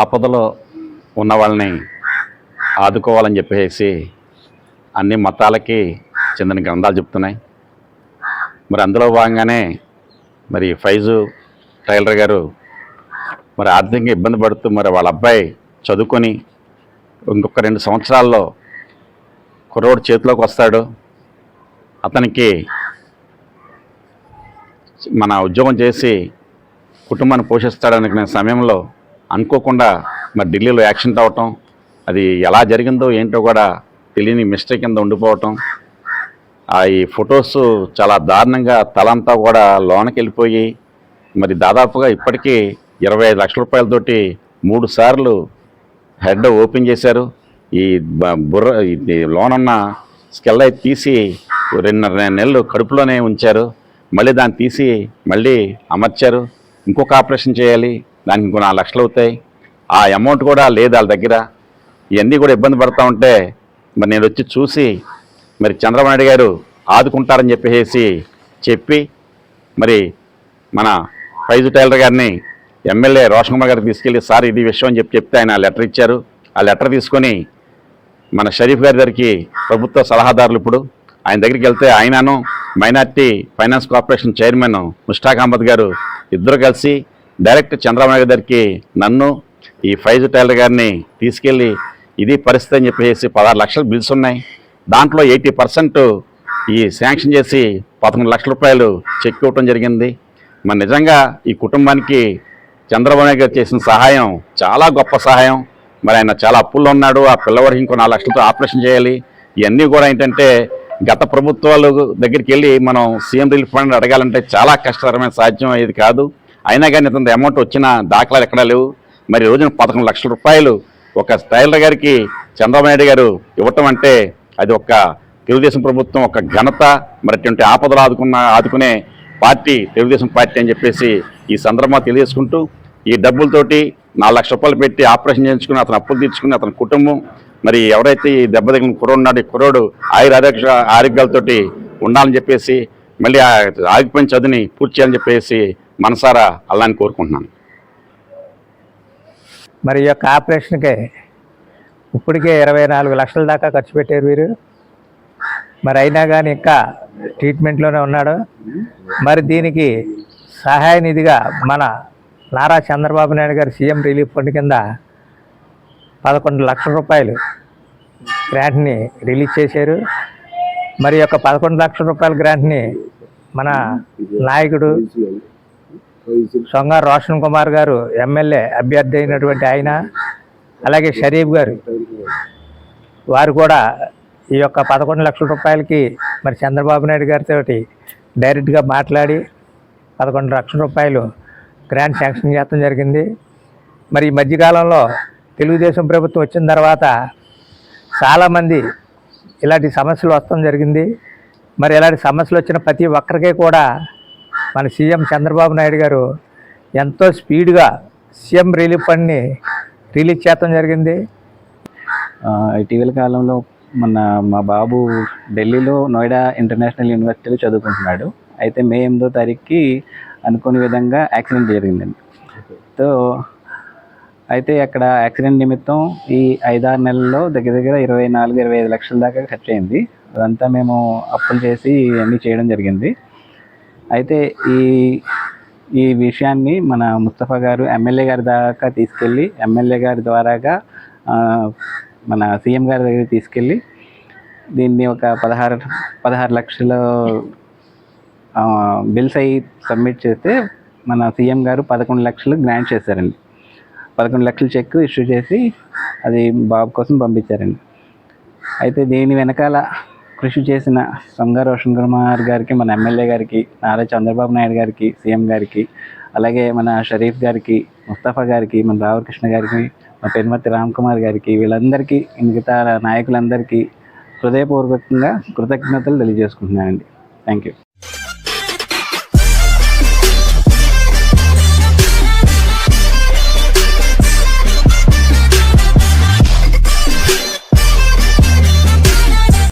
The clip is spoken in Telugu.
ఆపదలో ఉన్న వాళ్ళని ఆదుకోవాలని చెప్పేసి అన్ని మతాలకి చెందిన గ్రంథాలు చెప్తున్నాయి. మరి అందులో భాగంగానే మరి ఫైజు టైలర్ గారు మరి ఆర్థికంగా ఇబ్బంది పడుతూ మరి వాళ్ళ అబ్బాయి చదువుకొని ఇంకొక రెండు సంవత్సరాల్లో కుర్రోడు చేతిలోకి వస్తాడు. అతనికి మన ఉద్యోగం చేసి కుటుంబాన్ని పోషిస్తాడనుకునే సమయంలో అనుకోకుండా మరి ఢిల్లీలో యాక్సిడెంట్ అవటం అది ఎలా జరిగిందో ఏంటో కూడా తెలియని మిస్టేక్ కింద ఉండిపోవటం ఆ ఈ ఫొటోస్ చాలా దారుణంగా తలంతా కూడా లోనకి వెళ్ళిపోయి మరి దాదాపుగా ఇప్పటికీ ఇరవై ఐదు లక్షల రూపాయలతోటి మూడు సార్లు హెడ్ ఓపెన్ చేశారు. ఈ బుర్ర లోనున్న స్కెల్ అయితే తీసి రెండున్నర నెలలు కడుపులోనే ఉంచారు. మళ్ళీ దాన్ని తీసి మళ్ళీ అమర్చారు. ఇంకొక ఆపరేషన్ చేయాలి దానికి ఇంకో నాలుగు లక్షలు అవుతాయి. ఆ అమౌంట్ కూడా లేదు వాళ్ళ దగ్గర. ఇవన్నీ కూడా ఇబ్బంది పడతా ఉంటే మరి నేను వచ్చి చూసి మరి చంద్రబాబు నాయుడు గారు ఆదుకుంటారని చెప్పేసి చెప్పి మరి మన ఫైజు టైలర్ గారిని ఎమ్మెల్యే రోషన్ కుమార్ గారికి తీసుకెళ్ళి సార్ ఇది విషయం అని చెప్పి చెప్తే ఆయన లెటర్ ఇచ్చారు. ఆ లెటర్ తీసుకొని మన షరీఫ్ గారి దగ్గరికి ప్రభుత్వ సలహాదారులు ఇప్పుడు ఆయన దగ్గరికి వెళ్తే ఆయనను minority finance corporation chairman Mushtaq Ahmed గారు ఇద్దరు కలిసి డైరెక్ట్ చంద్రబాబు గారికి నన్ను ఈ ఫైజు టైలర్ గారిని తీసుకెళ్ళి ఇది పరిస్థితి అని చెప్పేసి పదహారు లక్షల బిల్స్ ఉన్నాయి. దాంట్లో ఎయిటీ పర్సెంట్ ఈ శాంక్షన్ చేసి పదకొండు లక్షల రూపాయలు చెక్ ఇవ్వటం జరిగింది. మరి నిజంగా ఈ కుటుంబానికి చంద్రబాబు నాయుడు గారు చేసిన సహాయం చాలా గొప్ప సహాయం. మరి ఆయన చాలా అప్పుల్లో ఉన్నాడు. ఆ పిల్లవాడికి ఇంకో నాలుగు లక్షలతో ఆపరేషన్ చేయాలి. ఇవన్నీ కూడా ఏంటంటే గత ప్రభుత్వాలు దగ్గరికి వెళ్ళి మనం సీఎం రిలీఫ్ ఫండ్ అడగాలంటే చాలా కష్టతరమైన సాధ్యం అయ్యేది కాదు. అయినా కానీ ఇంత అమౌంట్ వచ్చిన దాఖలాలు ఎక్కడా లేవు. మరి రోజున పదకొండు లక్షల రూపాయలు ఒక టైలర్ గారికి చంద్రబాబు నాయుడు గారు ఇవ్వటం అంటే అది ఒక తెలుగుదేశం ప్రభుత్వం ఒక ఘనత మరి అటువంటి ఆపదలు ఆదుకున్న ఆదుకునే పార్టీ తెలుగుదేశం పార్టీ అని చెప్పేసి ఈ సందర్భంగా తెలియజేసుకుంటూ ఈ డబ్బులతోటి నాలుగు లక్షల రూపాయలు పెట్టి ఆపరేషన్ చేయించుకుని అతను అప్పులు తీర్చుకుని అతని కుటుంబం మరి ఎవరైతే ఈ దెబ్బతిగిన కురోడు కుర్రోడు ఉన్నాడు ఈ కుర్రోడు ఆయుర ఆరోగ్యాలతోటి ఉండాలని చెప్పేసి మళ్ళీ ఆ ఆగిపోయిన చదువుని పూర్తి చేయాలని చెప్పేసి మనసారా అల్లాని కోరుకుంటున్నాను. మరి ఈ యొక్క ఆపరేషన్కే ఇప్పటికే ఇరవై నాలుగు లక్షల దాకా ఖర్చు పెట్టారు వీరు. మరి అయినా కానీ ఇంకా ట్రీట్మెంట్లోనే ఉన్నాడు. మరి దీనికి సహాయ నిధిగా మన నారా చంద్రబాబు నాయుడు గారు సీఎం రిలీఫ్ ఫండ్ కింద పదకొండు లక్షల రూపాయలు గ్రాంట్ని రిలీజ్ చేశారు. మరి యొక్క పదకొండు లక్షల రూపాయల గ్రాంట్ని మన నాయకుడు సొంగ రోషన్ కుమార్ గారు ఎమ్మెల్యే అభ్యర్థి అయినటువంటి ఆయన అలాగే షరీఫ్ గారు వారు కూడా ఈ యొక్క పదకొండు లక్షల రూపాయలకి మరి చంద్రబాబు నాయుడు గారితో డైరెక్ట్గా మాట్లాడి పదకొండు లక్షల రూపాయలు గ్రాంట్ శాంక్షన్ చేయడం జరిగింది. మరి ఈ మధ్యకాలంలో తెలుగుదేశం ప్రభుత్వం వచ్చిన తర్వాత చాలామంది ఇలాంటి సమస్యలు వస్తాం జరిగింది. మరి ఇలాంటి సమస్యలు వచ్చిన ప్రతి ఒక్కరికి కూడా మన సీఎం చంద్రబాబు నాయుడు గారు ఎంతో స్పీడ్గా సీఎం రిలీఫ్ ఫండ్ని రిలీజ్ చేయడం జరిగింది. ఆ, ఇటీవల కాలంలో మన మా బాబు ఢిల్లీలో నోయిడా ఇంటర్నేషనల్ యూనివర్సిటీలో చదువుకుంటున్నాడు. అయితే మే ఎనిమిదో తారీఖుకి అనుకోని విధంగా యాక్సిడెంట్ జరిగిందండి. సో అయితే అక్కడ యాక్సిడెంట్ నిమిత్తం ఈ ఐదారు నెలల్లో దగ్గర దగ్గర ఇరవై నాలుగు ఇరవై ఐదు లక్షల దాకా ఖర్చు అయింది. అదంతా మేము అప్పులు చేసి అన్నీ చేయడం జరిగింది. అయితే ఈ ఈ విషయాన్ని మన ముస్తఫా గారు ఎమ్మెల్యే గారి దాకా తీసుకెళ్ళి ఎమ్మెల్యే గారి ద్వారాగా మన సీఎం గారి దగ్గర తీసుకెళ్ళి దీన్ని ఒక పదహారు పదహారు లక్షల బిల్స్ అయి సబ్మిట్ చేస్తే మన సీఎం గారు పదకొండు లక్షలు గ్రాంట్ చేశారండి. పదకొండు లక్షల చెక్ ఇష్యూ చేసి అది బాబు కోసం పంపించారండి. అయితే దీని వెనకాల కృషి చేసిన సొంగ రోషన్ కుమార్ గారికి మన ఎమ్మెల్యే గారికి నారా చంద్రబాబు నాయుడు గారికి సీఎం గారికి అలాగే మన షరీఫ్ గారికి ముస్తఫా గారికి మన రామకృష్ణ గారికి మా పెనుమతి రామ్ కుమార్ గారికి వీళ్ళందరికీ మిగతా నాయకులందరికీ హృదయపూర్వకంగా కృతజ్ఞతలు తెలియజేసుకుంటున్నానండి. Thank you.